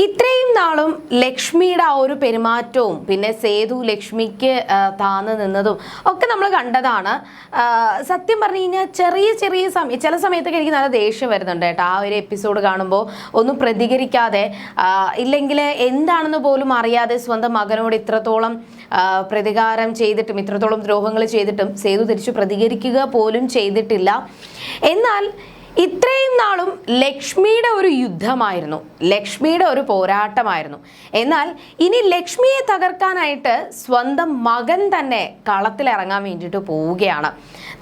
ഇത്രയും നാളും ലക്ഷ്മിയുടെ ആ ഒരു പെരുമാറ്റവും പിന്നെ സേതു ലക്ഷ്മിക്ക് താന്ന് നിന്നതും ഒക്കെ നമ്മൾ കണ്ടതാണ്. സത്യം പറഞ്ഞു കഴിഞ്ഞാൽ ചെറിയ ചെറിയ സമയം ചില സമയത്തൊക്കെ എനിക്ക് നല്ല ദേഷ്യം വരുന്നുണ്ട് കേട്ടോ. ആ ഒരു എപ്പിസോഡ് കാണുമ്പോൾ ഒന്നും പ്രതികരിക്കാതെ ഇല്ലെങ്കിൽ എന്താണെന്ന് പോലും അറിയാതെ സ്വന്തം മകനോട് ഇത്രത്തോളം പ്രതികാരം ചെയ്തിട്ടും ഇത്രത്തോളം ദ്രോഹങ്ങൾ ചെയ്തിട്ടും സേതു തിരിച്ചു പ്രതികരിക്കുക പോലും ചെയ്തിട്ടില്ല. എന്നാൽ ഇത്രയും നാളും ലക്ഷ്മിയുടെ ഒരു യുദ്ധമായിരുന്നു. ലക്ഷ്മിയുടെ ഒരു പോരാട്ടമായിരുന്നു. എന്നാൽ ഇനി ലക്ഷ്മിയെ തകർക്കാനായിട്ട് സ്വന്തം മകൻ തന്നെ കളത്തിലിറങ്ങാൻ വേണ്ടിയിട്ട് പോവുകയാണ്.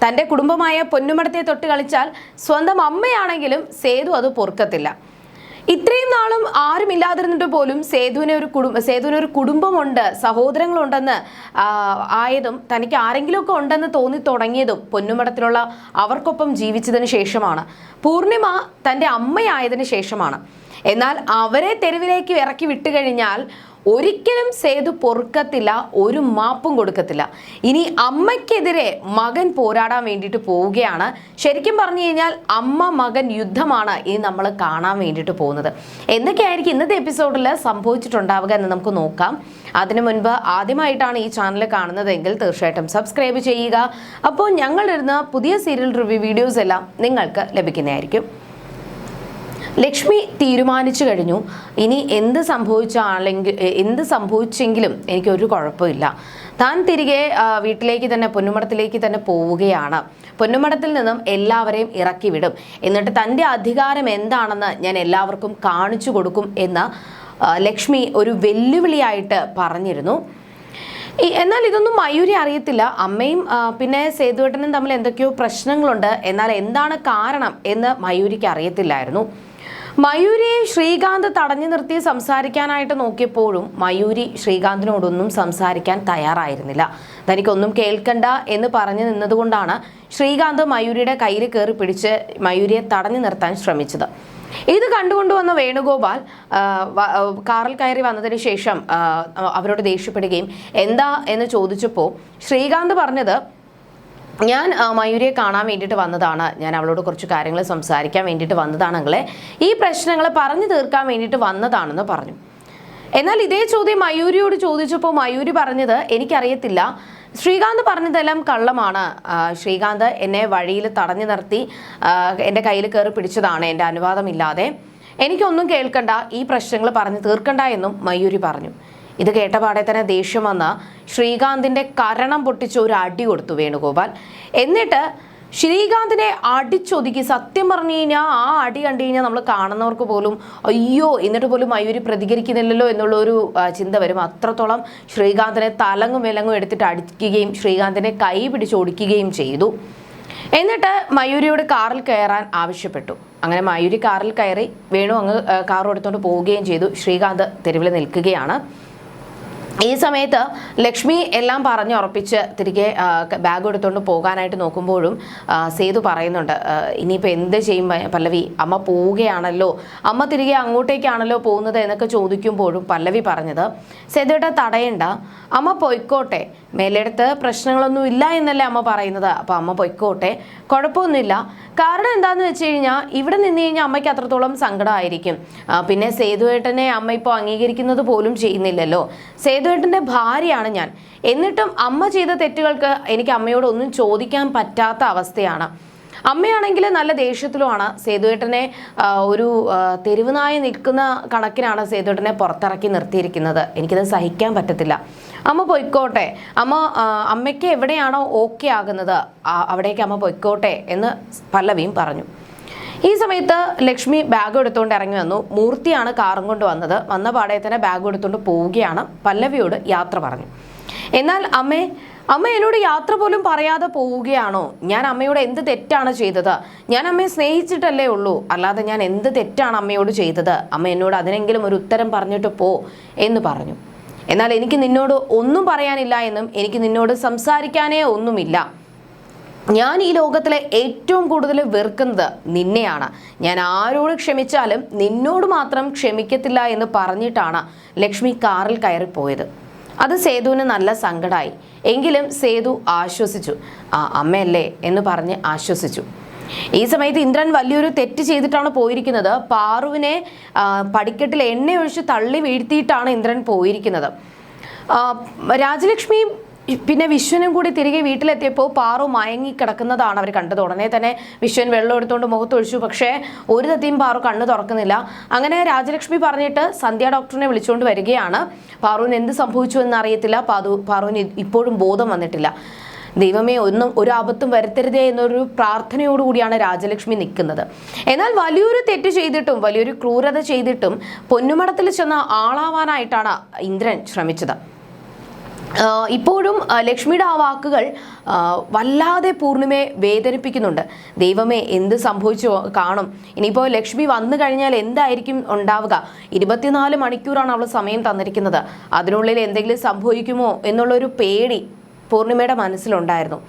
തന്റെ കുടുംബമായ പൊന്നുമടത്തെ തൊട്ട് കളിച്ചാൽ സ്വന്തം അമ്മയാണെങ്കിലും സേതു അത് പൊറുക്കത്തില്ല. ഇത്രയും നാളും ആരുമില്ലാതിരുന്നിട്ട് പോലും സേതുവിനെ ഒരു കുടുംബ സേതുവിന് ഒരു കുടുംബമുണ്ട് സഹോദരങ്ങളുണ്ടെന്ന് ആയതും തനിക്ക് ആരെങ്കിലുമൊക്കെ ഉണ്ടെന്ന് തോന്നി തുടങ്ങിയതും പൊന്നുമടത്തിലുള്ള അവർക്കൊപ്പം ജീവിച്ചതിന് ശേഷമാണ്. പൂർണിമ തന്റെ അമ്മയായതിനു ശേഷമാണ്. എന്നാൽ അവരെ തെരുവിലേക്ക് ഇറക്കി വിട്ടുകഴിഞ്ഞാൽ ഒരിക്കലും സേതു പൊറുക്കത്തില്ല ഒരു മാപ്പും കൊടുക്കത്തില്ല. ഇനി അമ്മയ്ക്കെതിരെ മകൻ പോരാടാൻ വേണ്ടിയിട്ട് പോവുകയാണ്. ശരിക്കും പറഞ്ഞു കഴിഞ്ഞാൽ അമ്മ മകൻ യുദ്ധമാണ് ഇനി നമ്മൾ കാണാൻ വേണ്ടിയിട്ട് പോകുന്നത്. എന്തൊക്കെയായിരിക്കും ഇന്നത്തെ എപ്പിസോഡിൽ സംഭവിച്ചിട്ടുണ്ടാവുക എന്ന് നമുക്ക് നോക്കാം. അതിനു മുൻപ് ആദ്യമായിട്ടാണ് ഈ ചാനൽ കാണുന്നതെങ്കിൽ തീർച്ചയായിട്ടും സബ്സ്ക്രൈബ് ചെയ്യുക. അപ്പോൾ ഞങ്ങളിരുന്ന പുതിയ സീരിയൽ റിവ്യൂ വീഡിയോസ് എല്ലാം നിങ്ങൾക്ക് ലഭിക്കുന്നതായിരിക്കും. ലക്ഷ്മി തീരുമാനിച്ചു കഴിഞ്ഞു. ഇനി എന്ത് സംഭവിച്ചാണെങ്കിൽ എന്ത് സംഭവിച്ചെങ്കിലും എനിക്കൊരു കുഴപ്പമില്ല. താൻ തിരികെ വീട്ടിലേക്ക് തന്നെ പൊന്നുമടത്തിലേക്ക് തന്നെ പോവുകയാണ്. പൊന്നുമടത്തിൽ നിന്നും എല്ലാവരെയും ഇറക്കി വിടും എന്നിട്ട് തന്റെ അധികാരം എന്താണെന്ന് ഞാൻ എല്ലാവർക്കും കാണിച്ചു കൊടുക്കും എന്ന് ലക്ഷ്മി ഒരു വെല്ലുവിളിയായിട്ട് പറഞ്ഞിരുന്നു. എന്നാൽ ഇതൊന്നും മയൂരി അറിയത്തില്ല. അമ്മയും പിന്നെ സേതുവേട്ടനും തമ്മിൽ എന്തൊക്കെയോ പ്രശ്നങ്ങളുണ്ട്. എന്നാൽ എന്താണ് കാരണം എന്ന് മയൂരിക്ക് അറിയത്തില്ലായിരുന്നു. മയൂരിയെ ശ്രീകാന്ത് തടഞ്ഞു നിർത്തി സംസാരിക്കാനായിട്ട് നോക്കിയപ്പോഴും മയൂരി ശ്രീകാന്തിനോടൊന്നും സംസാരിക്കാൻ തയ്യാറായിരുന്നില്ല. തനിക്കൊന്നും കേൾക്കണ്ട എന്ന് പറഞ്ഞു നിന്നതുകൊണ്ടാണ് ശ്രീകാന്ത് മയൂരിയുടെ കയ്യിൽ കയറി പിടിച്ച് മയൂരിയെ തടഞ്ഞു നിർത്താൻ ശ്രമിച്ചത്. ഇത് കണ്ടുകൊണ്ടുവന്ന വേണുഗോപാൽ ആ, വ- ആ, കാറിൽ കയറി വന്നതിന് ശേഷം അവരോട് ദേഷ്യപ്പെടുകയും എന്താ? എന്ന് ചോദിച്ചപ്പോൾ ശ്രീകാന്ത് പറഞ്ഞത് ഞാൻ മയൂരിയെ കാണാൻ വേണ്ടിയിട്ട് വന്നതാണ്. ഞാൻ അവളോട് കുറച്ച് കാര്യങ്ങൾ സംസാരിക്കാൻ വേണ്ടിയിട്ട് വന്നതാണെങ്കിലേ ഈ പ്രശ്നങ്ങൾ പറഞ്ഞു തീർക്കാൻ വേണ്ടിയിട്ട് വന്നതാണെന്ന് പറഞ്ഞു. എന്നാൽ ഇതേ ചോദ്യം മയൂരിയോട് ചോദിച്ചപ്പോൾ മയൂരി പറഞ്ഞത് എനിക്കറിയത്തില്ല. ശ്രീകാന്ത് പറഞ്ഞതെല്ലാം കള്ളമാണ്. ശ്രീകാന്ത് എന്നെ വഴിയിൽ തടഞ്ഞു നിർത്തി എന്റെ കയ്യിൽ കയറി പിടിച്ചതാണ്. എന്റെ അനുവാദമില്ലാതെ. എനിക്കൊന്നും കേൾക്കണ്ട. ഈ പ്രശ്നങ്ങൾ പറഞ്ഞു തീർക്കണ്ട എന്നും മയൂരി പറഞ്ഞു. ഇത് കേട്ട പാടെ തന്നെ ദേഷ്യം വന്ന ശ്രീകാന്തിന്റെ കരണം പൊട്ടിച്ച് ഒരു അടി കൊടുത്തു വേണുഗോപാൽ. എന്നിട്ട് ശ്രീകാന്തിനെ അടിച്ചൊതുക്കി സത്യം പറഞ്ഞു കഴിഞ്ഞാൽ ആ അടി കണ്ടു കഴിഞ്ഞാൽ നമ്മൾ കാണുന്നവർക്ക് പോലും അയ്യോ എന്നിട്ട് പോലും മയൂരി പ്രതികരിക്കുന്നില്ലല്ലോ എന്നുള്ള ഒരു ചിന്ത വരും. അത്രത്തോളം ശ്രീകാന്തിനെ തലങ്ങും വിലങ്ങും എടുത്തിട്ട് അടിക്കുകയും ശ്രീകാന്തിനെ കൈ പിടിച്ചൊടിക്കുകയും ചെയ്തു. എന്നിട്ട് മയൂരിയോട് കാറിൽ കയറാൻ ആവശ്യപ്പെട്ടു. അങ്ങനെ മയൂരി കാറിൽ കയറി വേണു അങ്ങ് കാർ എടുത്തുകൊണ്ട് പോവുകയും ചെയ്തു. ശ്രീകാന്ത് തെരുവിൽ നിൽക്കുകയാണ്. ഈ സമയത്ത് ലക്ഷ്മി എല്ലാം പറഞ്ഞ് ഉറപ്പിച്ച് തിരികെ ബാഗ് എടുത്തുകൊണ്ട് പോകാനായിട്ട് നോക്കുമ്പോഴും സേതു പറയുന്നുണ്ട് ഇനിയിപ്പോൾ എന്ത് ചെയ്യും പല്ലവി? അമ്മ പോവുകയാണല്ലോ. അമ്മ തിരികെ അങ്ങോട്ടേക്കാണല്ലോ പോകുന്നത് എന്നൊക്കെ ചോദിക്കുമ്പോഴും പല്ലവി പറഞ്ഞത് സേതുവേട്ട തടയണ്ട. അമ്മ പൊയ്ക്കോട്ടെ. മേലെടുത്ത് പ്രശ്നങ്ങളൊന്നും ഇല്ല എന്നല്ലേ അമ്മ പറയുന്നത്. അപ്പോൾ അമ്മ പൊയ്ക്കോട്ടെ. കുഴപ്പമൊന്നുമില്ല. കാരണം എന്താണെന്ന് വെച്ച് കഴിഞ്ഞാൽ ഇവിടെ നിന്ന് കഴിഞ്ഞാൽ അമ്മയ്ക്ക് അത്രത്തോളം സങ്കടമായിരിക്കും. പിന്നെ സേതുവേട്ടനെ അമ്മ ഇപ്പോൾ അംഗീകരിക്കുന്നത് പോലും ചെയ്യുന്നില്ലല്ലോ. സേതുവേട്ടന്റെ ഭാര്യയാണ് ഞാൻ. എന്നിട്ടും അമ്മ ചെയ്ത തെറ്റുകൾക്ക് എനിക്ക് അമ്മയോട് ഒന്നും ചോദിക്കാൻ പറ്റാത്ത അവസ്ഥയാണ്. അമ്മയാണെങ്കിൽ നല്ല ദേഷ്യത്തിലുമാണ്. സേതുവേട്ടനെ ഒരു തെരുവുനായി നിൽക്കുന്ന കണക്കിനാണ് സേതുവേട്ടനെ പുറത്തിറക്കി നിർത്തിയിരിക്കുന്നത്. എനിക്കത് സഹിക്കാൻ പറ്റത്തില്ല. അമ്മ പൊയ്ക്കോട്ടെ. അമ്മ അമ്മയ്ക്ക് എവിടെയാണോ ഓക്കെ ആകുന്നത്. അവിടേക്ക് അമ്മ പൊയ്ക്കോട്ടെ എന്ന് പല്ലവിയും പറഞ്ഞു. ഈ സമയത്ത് ലക്ഷ്മി ബാഗ് എടുത്തുകൊണ്ട് ഇറങ്ങി വന്നു. മൂർത്തിയാണ് കാറും കൊണ്ട് വന്നത്. വന്ന പാടെ തന്നെ ബാഗ് എടുത്തുകൊണ്ട് പോവുകയാണ്. പല്ലവിയോട് യാത്ര പറഞ്ഞു. എന്നാൽ അമ്മേ അമ്മ എന്നോട് യാത്ര പോലും പറയാതെ പോവുകയാണോ? ഞാൻ അമ്മയോട് എന്ത് തെറ്റാണ് ചെയ്തത്? ഞാൻ അമ്മയെ സ്നേഹിച്ചിട്ടല്ലേ ഉള്ളൂ. അല്ലാതെ ഞാൻ എന്ത് തെറ്റാണ് അമ്മയോട് ചെയ്തത്? അമ്മ എന്നോട് അതിനെങ്കിലും ഒരു ഉത്തരം പറഞ്ഞിട്ട് പോ എന്ന് പറഞ്ഞു. എന്നാൽ എനിക്ക് നിന്നോട് ഒന്നും പറയാനില്ല എന്നും എനിക്ക് നിന്നോട് സംസാരിക്കാനേ ഒന്നുമില്ല. ഞാൻ ഈ ലോകത്തിലെ ഏറ്റവും കൂടുതൽ വെറുക്കുന്നത് നിന്നെയാണ്. ഞാൻ ആരോട് ക്ഷമിച്ചാലും നിന്നോട് മാത്രം ക്ഷമിക്കത്തില്ല എന്ന് പറഞ്ഞിട്ടാണ് ലക്ഷ്മി കാറിൽ കയറിപ്പോയത്. അത് സേതുവിന് നല്ല സങ്കടമായി എങ്കിലും സേതു ആശ്വസിച്ചു. ആ അമ്മയല്ലേ? എന്ന് പറഞ്ഞ് ആശ്വസിച്ചു. ഈ സമയത്ത് ഇന്ദ്രൻ വലിയൊരു തെറ്റ് ചെയ്തിട്ടാണ് പോയിരിക്കുന്നത്. പാറുവിനെ പടിക്കെട്ടിൽ എണ്ണയൊഴിച്ച് തള്ളി വീഴ്ത്തിയിട്ടാണ് ഇന്ദ്രൻ പോയിരിക്കുന്നത്. രാജലക്ഷ്മിയും പിന്നെ വിശ്വനും കൂടി തിരികെ വീട്ടിലെത്തിയപ്പോൾ പാറു മയങ്ങി കിടക്കുന്നതാണ് അവർ കണ്ടത്. ഉടനെ തന്നെ വിശ്വൻ വെള്ളം എടുത്തുകൊണ്ട് മുഖത്തൊഴിച്ചു പക്ഷേ ഒരു തത്തിയും പാറു കണ്ണു തുറക്കുന്നില്ല. അങ്ങനെ രാജലക്ഷ്മി പറഞ്ഞിട്ട് സന്ധ്യ ഡോക്ടറിനെ വിളിച്ചുകൊണ്ട് വരികയാണ്. പാറുവിന് എന്ത് സംഭവിച്ചു എന്നറിയത്തില്ല. പാതു പാറുവിന് ഇപ്പോഴും ബോധം വന്നിട്ടില്ല. ദൈവമേ ഒന്നും ഒരു ആപത്തും വരുത്തരുതേ എന്നൊരു പ്രാർത്ഥനയോടുകൂടിയാണ് രാജലക്ഷ്മി നിൽക്കുന്നത്. എന്നാൽ വലിയൊരു തെറ്റ് ചെയ്തിട്ടും വലിയൊരു ക്രൂരത ചെയ്തിട്ടും പൊന്നുമടത്തിൽ ചെന്ന ആളാവാനായിട്ടാണ് ഇന്ദ്രൻ ശ്രമിച്ചത്. ഇപ്പോഴും ലക്ഷ്മിയുടെ ആ വാക്കുകൾ വല്ലാതെ പൂർണിമയെ വേദനിപ്പിക്കുന്നുണ്ട്. ദൈവമേ എന്ത് സംഭവിച്ചു കാണും. ഇനിയിപ്പോൾ ലക്ഷ്മി വന്നു കഴിഞ്ഞാൽ എന്തായിരിക്കും ഉണ്ടാവുക? ഇരുപത്തിനാല് മണിക്കൂറാണ് അവൾ സമയം തന്നിരിക്കുന്നത്. അതിനുള്ളിൽ എന്തെങ്കിലും സംഭവിക്കുമോ എന്നുള്ളൊരു പേടി പൂർണിമയുടെ മനസ്സിലുണ്ടായിരുന്നു.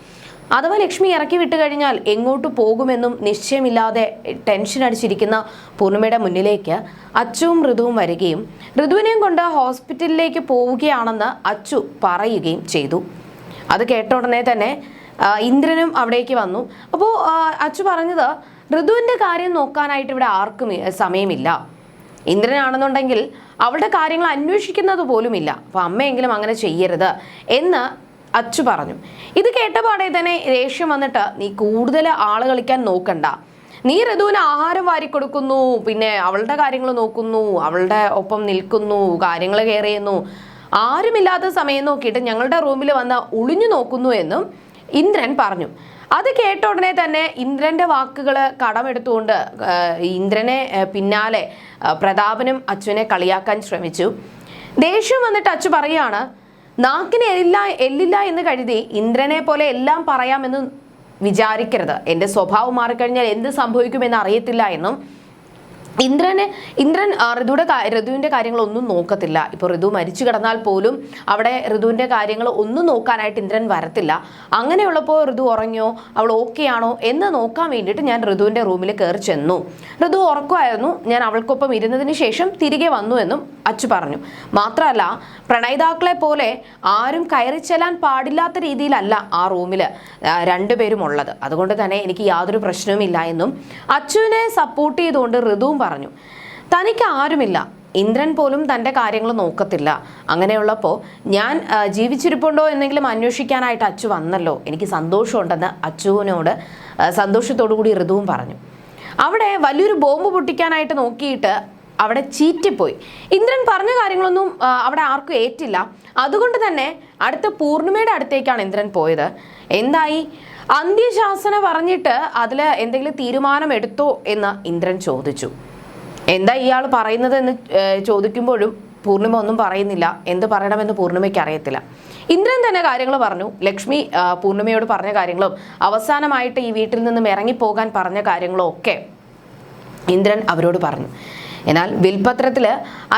അഥവാ ലക്ഷ്മി ഇറക്കി വിട്ട് കഴിഞ്ഞാൽ എങ്ങോട്ട് പോകുമെന്നും നിശ്ചയമില്ലാതെ ടെൻഷൻ അടിച്ചിരിക്കുന്ന പൂർണിമയുടെ മുന്നിലേക്ക് അച്ചുവും ഋതുവും വരികയും ഋതുവിനെയും കൊണ്ട് ഹോസ്പിറ്റലിലേക്ക് പോവുകയാണെന്ന് അച്ചു പറയുകയും ചെയ്തു. അത് കേട്ട ഉടനെ തന്നെ ഇന്ദ്രനും അവിടേക്ക് വന്നു. അപ്പോൾ അച്ചു പറഞ്ഞത് ഋതുവിന്റെ കാര്യം നോക്കാനായിട്ട് ഇവിടെ ആർക്കും സമയമില്ല. ഇന്ദ്രനാണെന്നുണ്ടെങ്കിൽ അവളുടെ കാര്യങ്ങൾ അന്വേഷിക്കുന്നത് പോലുമില്ല. അപ്പോൾ അമ്മയെങ്കിലും അങ്ങനെ ചെയ്യരുത് എന്ന് അച്ചു പറഞ്ഞു. ഇത് കേട്ടപാടെ തന്നെ ദേഷ്യം വന്നിട്ട് നീ കൂടുതൽ ആൾ കളിക്കാൻ നോക്കണ്ട. നീ ഋതുവിന് ആഹാരം വാരി കൊടുക്കുന്നു പിന്നെ അവളുടെ കാര്യങ്ങൾ നോക്കുന്നു അവളുടെ ഒപ്പം നിൽക്കുന്നു കാര്യങ്ങൾ കെയർ ചെയ്യുന്നു. ആരുമില്ലാത്ത സമയം നോക്കിയിട്ട് ഞങ്ങളുടെ റൂമിൽ വന്ന് ഒളിഞ്ഞു നോക്കുന്നു എന്നും ഇന്ദ്രൻ പറഞ്ഞു. അത് കേട്ട ഉടനെ തന്നെ ഇന്ദ്രന്റെ വാക്കുകൾ കടമെടുത്തുകൊണ്ട് ഇന്ദ്രനെ പിന്നാലെ പ്രതാപനും അച്ഛനെ കളിയാക്കാൻ ശ്രമിച്ചു. ദേഷ്യം വന്നിട്ട് അച്ചു പറയാണ് നാക്കിന് എല്ല എല്ലില്ല എന്ന് കരുതി ഇന്ദ്രനെ പോലെ എല്ലാം പറയാമെന്ന് വിചാരിക്കരുത്. എന്റെ സ്വഭാവം മാറിക്കഴിഞ്ഞാൽ എന്ത് സംഭവിക്കുമെന്ന് അറിയത്തില്ല എന്നും ഇന്ദ്രനെ ഇന്ദ്രൻ ഋതുവിടെ ഋതുവിന്റെ കാര്യങ്ങളൊന്നും നോക്കത്തില്ല. ഇപ്പോൾ ഋതു മരിച്ചു കിടന്നാൽ പോലും അവിടെ ഋതുവിന്റെ കാര്യങ്ങൾ ഒന്നും നോക്കാനായിട്ട് ഇന്ദ്രൻ വരത്തില്ല. അങ്ങനെയുള്ളപ്പോൾ ഋതു ഉറങ്ങിയോ? അവൾ ഓക്കെ ആണോ? എന്ന് നോക്കാൻ വേണ്ടിയിട്ട് ഞാൻ ഋതുവിന്റെ റൂമിൽ കയറി ചെന്നു. ഋതു ഉറക്കമായിരുന്നു. ഞാൻ അവൾക്കൊപ്പം ഇരുന്നതിന് ശേഷം തിരികെ വന്നു എന്നും അച്ചു പറഞ്ഞു. മാത്രമല്ല പ്രണയിതാക്കളെ പോലെ ആരും കയറി ചെല്ലാൻ പാടില്ലാത്ത രീതിയിലല്ല ആ റൂമിൽ രണ്ടുപേരും ഉള്ളത്. അതുകൊണ്ട് തന്നെ എനിക്ക് യാതൊരു പ്രശ്നവുമില്ല എന്നും അച്ചുവിനെ സപ്പോർട്ട് ചെയ്തുകൊണ്ട് ഋതുവും പറഞ്ഞു. തനിക്ക് ആരുമില്ല. ഇന്ദ്രൻ പോലും തന്റെ കാര്യങ്ങൾ നോക്കത്തില്ല. അങ്ങനെയുള്ളപ്പോൾ ഞാൻ ജീവിച്ചിരിപ്പുണ്ടോ എന്നെങ്കിലും അന്വേഷിക്കാനായിട്ട് അച്ചു വന്നല്ലോ. എനിക്ക് സന്തോഷമുണ്ടെന്ന് അച്ചുവിനോട് സന്തോഷത്തോടു കൂടി ഋതുവും പറഞ്ഞു. അവിടെ വലിയൊരു ബോംബ് പൊട്ടിക്കാനായിട്ട് നോക്കിയിട്ട് അവിടെ ചീറ്റിപ്പോയി. ഇന്ദ്രൻ പറഞ്ഞ കാര്യങ്ങളൊന്നും അവിടെ ആർക്കും ഏറ്റില്ല. അതുകൊണ്ട് തന്നെ അടുത്ത പൂർണിമയുടെ അടുത്തേക്കാണ് ഇന്ദ്രൻ പോയത്. എന്തായി? അന്ത്യശാസന പറഞ്ഞിട്ട് അതിൽ എന്തെങ്കിലും തീരുമാനം എടുത്തോ എന്ന് ഇന്ദ്രൻ ചോദിച്ചു. എന്താ ഇയാൾ പറയുന്നത് എന്ന് ചോദിക്കുമ്പോഴും പൂർണിമ ഒന്നും പറയുന്നില്ല. എന്ത് പറയണമെന്ന് പൂർണിമയ്ക്ക് അറിയത്തില്ല. ഇന്ദ്രൻ തന്നെ കാര്യങ്ങൾ പറഞ്ഞു. ലക്ഷ്മി പൂർണിമയോട് പറഞ്ഞ കാര്യങ്ങളും അവസാനമായിട്ട് ഈ വീട്ടിൽ നിന്നും ഇറങ്ങിപ്പോകാൻ പറഞ്ഞ കാര്യങ്ങളും ഒക്കെ ഇന്ദ്രൻ അവരോട് പറഞ്ഞു. എന്നാൽ വിൽപത്രത്തിൽ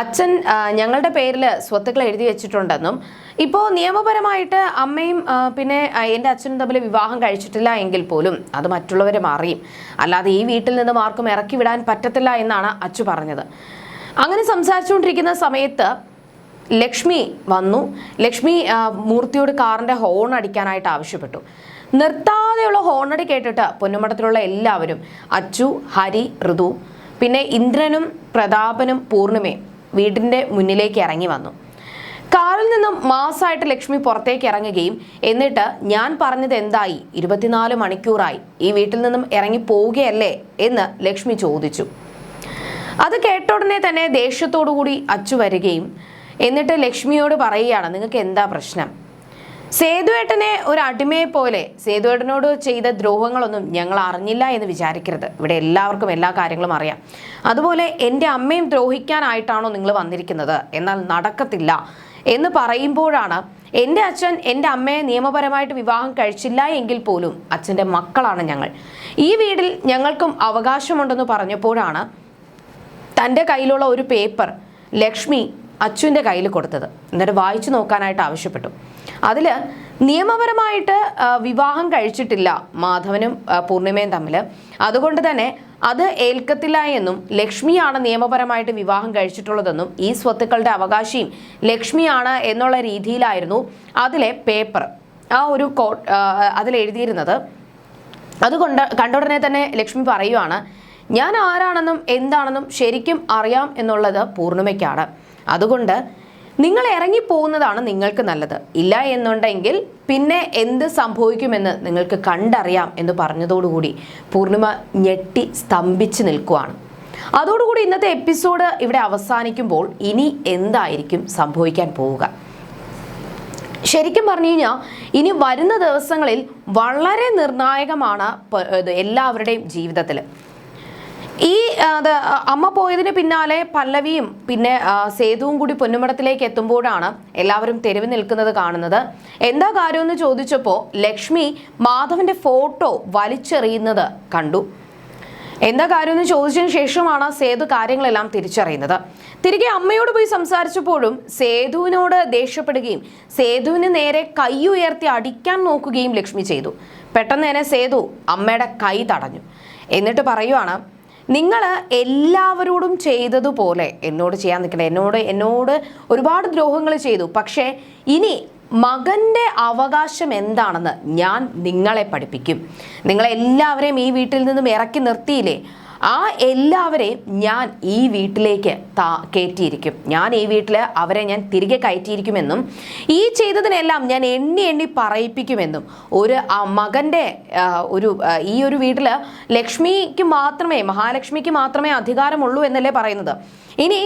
അച്ഛൻ ഞങ്ങളുടെ പേരിൽ സ്വത്തുക്കൾ എഴുതി വെച്ചിട്ടുണ്ടെന്നും ഇപ്പോൾ നിയമപരമായിട്ട് അമ്മയും പിന്നെ എന്റെ അച്ഛനും തമ്മിൽ വിവാഹം കഴിച്ചിട്ടില്ല എങ്കിൽ പോലും അത് മറ്റുള്ളവരും അറിയും അല്ലാതെ ഈ വീട്ടിൽ നിന്നും ആർക്കും ഇറക്കി വിടാൻ പറ്റത്തില്ല എന്നാണ് അച്ചു പറഞ്ഞത്. അങ്ങനെ സംസാരിച്ചുകൊണ്ടിരിക്കുന്ന സമയത്ത് ലക്ഷ്മി വന്നു. ലക്ഷ്മി മൂർത്തിയോട് കാറിന്റെ ഹോൺ അടിക്കാനായിട്ട് ആവശ്യപ്പെട്ടു. നിർത്താതെയുള്ള ഹോണടി കേട്ടിട്ട് പൊന്നുമടത്തിലുള്ള എല്ലാവരും അച്ചു ഹരി ഋതു പിന്നെ ഇന്ദ്രനും പ്രതാപനും പൂർണിമയും വീടിന്റെ മുന്നിലേക്ക് ഇറങ്ങി വന്നു. കാറിൽ നിന്നും മാസമായിട്ട് ലക്ഷ്മി പുറത്തേക്ക് ഇറങ്ങുകയും എന്നിട്ട് ഞാൻ പറഞ്ഞത് എന്തായി? ഇരുപത്തിനാല് മണിക്കൂറായി. ഈ വീട്ടിൽ നിന്നും ഇറങ്ങി പോവുകയല്ലേ എന്ന് ലക്ഷ്മി ചോദിച്ചു. അത് കേട്ട ഉടനെ തന്നെ ദേഷ്യത്തോടു കൂടി അച്ചു വരികയും എന്നിട്ട് ലക്ഷ്മിയോട് പറയുകയാണ് നിങ്ങൾക്ക് എന്താ പ്രശ്നം? സേതുവേട്ടനെ ഒരു അടിമയെ പോലെ സേതുവേട്ടനോട് ചെയ്ത ദ്രോഹങ്ങളൊന്നും ഞങ്ങൾ അറിഞ്ഞില്ല എന്ന് വിചാരിക്കരുത്. ഇവിടെ എല്ലാവർക്കും എല്ലാ കാര്യങ്ങളും അറിയാം. അതുപോലെ എന്റെ അമ്മയും ദ്രോഹിക്കാനായിട്ടാണോ നിങ്ങൾ വന്നിരിക്കുന്നത്? എന്നാൽ നടക്കത്തില്ല എന്ന് പറയുമ്പോഴാണ് എന്റെ അച്ഛൻ എന്റെ അമ്മയെ നിയമപരമായിട്ട് വിവാഹം കഴിച്ചില്ല എങ്കിൽ പോലും അച്ഛന്റെ മക്കളാണ് ഞങ്ങൾ. ഈ വീടിൽ ഞങ്ങൾക്കും അവകാശമുണ്ടെന്ന് പറഞ്ഞപ്പോഴാണ് തന്റെ കയ്യിലുള്ള ഒരു പേപ്പർ ലക്ഷ്മി അച്ഛന്റെ കയ്യിൽ കൊടുത്തത്. എന്നിട്ട് വായിച്ചു നോക്കാനായിട്ട് ആവശ്യപ്പെട്ടു. അതിൽ നിയമപരമായിട്ട് വിവാഹം കഴിച്ചിട്ടില്ല മാധവനും പൂർണിമയും തമ്മിൽ അതുകൊണ്ട് തന്നെ അത് ഏൽക്കത്തില്ല എന്നും ലക്ഷ്മിയാണ് നിയമപരമായിട്ട് വിവാഹം കഴിച്ചിട്ടുള്ളതെന്നും ഈ സ്വത്തുക്കളുടെ അവകാശിയും ലക്ഷ്മിയാണ് എന്നുള്ള രീതിയിലായിരുന്നു അതിലെ പേപ്പർ ആ ഒരു കോ അതിലെഴുതിയിരുന്നത് അതുകൊണ്ട് കണ്ടുടനെ തന്നെ ലക്ഷ്മി പറയുവാണ് ഞാൻ ആരാണെന്നും എന്താണെന്നും ശരിക്കും അറിയാം എന്നുള്ളത് പൂർണിമയ്ക്കാണ്. അതുകൊണ്ട് നിങ്ങൾ ഇറങ്ങി ഇറങ്ങിപ്പോകുന്നതാണ് നിങ്ങൾക്ക് നല്ലത്. ഇല്ല എന്നുണ്ടെങ്കിൽ പിന്നെ എന്ത് സംഭവിക്കുമെന്ന് നിങ്ങൾക്ക് കണ്ടറിയാം എന്ന് പറഞ്ഞതോടുകൂടി പൂർണിമ ഞെട്ടി സ്തംഭിച്ച് നിൽക്കുവാണ്. അതോടുകൂടി ഇന്നത്തെ എപ്പിസോഡ് ഇവിടെ അവസാനിക്കുമ്പോൾ ഇനി എന്തായിരിക്കും സംഭവിക്കാൻ പോവുക? ശരിക്കും പറഞ്ഞു കഴിഞ്ഞാൽ ഇനി വരുന്ന ദിവസങ്ങളിൽ വളരെ നിർണായകമാണ് എല്ലാവരുടെയും ജീവിതത്തിൽ ഈ അത് അമ്മ പോയതിന് പിന്നാലെ പല്ലവിയും പിന്നെ സേതുവും കൂടി പൊന്നുമടത്തിലേക്ക് എത്തുമ്പോഴാണ് എല്ലാവരും തെരുവ് നിൽക്കുന്നത് കാണുന്നത്. എന്താ കാര്യമെന്ന് ചോദിച്ചപ്പോൾ ലക്ഷ്മി മാധവന്റെ ഫോട്ടോ വലിച്ചെറിയുന്നത് കണ്ടു. എന്താ കാര്യമെന്ന് ചോദിച്ചതിന് ശേഷമാണ് സേതു കാര്യങ്ങളെല്ലാം തിരിച്ചറിയുന്നത്. തിരികെ അമ്മയോട് പോയി സംസാരിച്ചപ്പോഴും സേതുവിനോട് ദേഷ്യപ്പെടുകയും സേതുവിന് നേരെ കൈ ഉയർത്തി അടിക്കാൻ നോക്കുകയും ലക്ഷ്മി ചെയ്തു. പെട്ടെന്ന് തന്നെ സേതു അമ്മയുടെ കൈ തടഞ്ഞു. എന്നിട്ട് പറയുവാണ് നിങ്ങൾ എല്ലാവരോടും ചെയ്തതുപോലെ എന്നോട് ചെയ്യാൻ നിൽക്കണേ എന്നോട് എന്നോട് ഒരുപാട് ദ്രോഹങ്ങൾ ചെയ്തു. പക്ഷേ ഇനി മകന്റെ അവകാശം എന്താണെന്ന് ഞാൻ നിങ്ങളെ പഠിപ്പിക്കും. നിങ്ങളെല്ലാവരെയും ഈ വീട്ടിൽ നിന്നും ഇറക്കി നിർത്തിയില്ലേ? ആ എല്ലാവരെയും ഞാൻ ഈ വീട്ടിലേക്ക് താ കയറ്റിയിരിക്കും ഞാൻ ഈ വീട്ടിൽ അവരെ ഞാൻ തിരികെ കയറ്റിയിരിക്കുമെന്നും ഈ ചെയ്തതിനെല്ലാം ഞാൻ എണ്ണി എണ്ണി പറയിപ്പിക്കുമെന്നും ഒരു മകന്റെ ഒരു ഈ ഒരു വീട്ടിൽ ലക്ഷ്മിക്ക് മാത്രമേ മഹാലക്ഷ്മിക്ക് മാത്രമേ അധികാരമുള്ളൂ എന്നല്ലേ പറയുന്നത്. ഇനി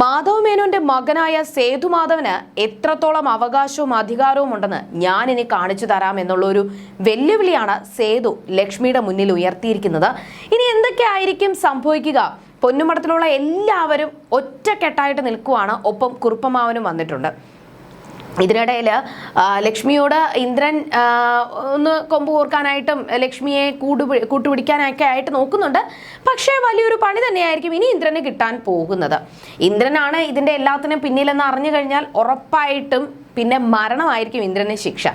മാധവ് മേനോന്റെ മകനായ സേതു മാധവന് എത്രത്തോളം അവകാശവും അധികാരവും ഉണ്ടെന്ന് ഞാൻ ഇനി കാണിച്ചു തരാം എന്നുള്ള ഒരു വെല്ലുവിളിയാണ് സേതു ലക്ഷ്മിയുടെ മുന്നിൽ ഉയർത്തിയിരിക്കുന്നത്. ഇനി എന്തൊക്കെ ആയിരിക്കും സംഭവിക്കുക? പൊന്നുമടത്തിലുള്ള എല്ലാവരും ഒറ്റക്കെട്ടായിട്ട് നിൽക്കുവാണ്. ഒപ്പം കുറുപ്പമാവനും വന്നിട്ടുണ്ട്. ഇതിനിടയിൽ ലക്ഷ്മിയോട് ഇന്ദ്രൻ ഒന്ന് കൊമ്പ് കോർക്കാനായിട്ടും ലക്ഷ്മിയെ കൂടുപി കൂട്ടുപിടിക്കാനൊക്കെ ആയിട്ട് നോക്കുന്നുണ്ട്. പക്ഷേ വലിയൊരു പണി തന്നെയായിരിക്കും ഇനി ഇന്ദ്രന് കിട്ടാൻ പോകുന്നത്. ഇന്ദ്രനാണ് ഇതിന്റെ എല്ലാത്തിനും പിന്നിലെന്ന് അറിഞ്ഞു കഴിഞ്ഞാൽ ഉറപ്പായിട്ടും പിന്നെ മരണമായിരിക്കും ഇന്ദ്രന് ശിക്ഷ.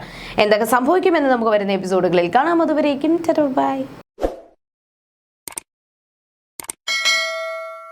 എന്തൊക്കെ സംഭവിക്കുമെന്ന് നമുക്ക് വരുന്ന എപ്പിസോഡുകളിൽ കാണാം. അതുവരേക്കും ബൈ.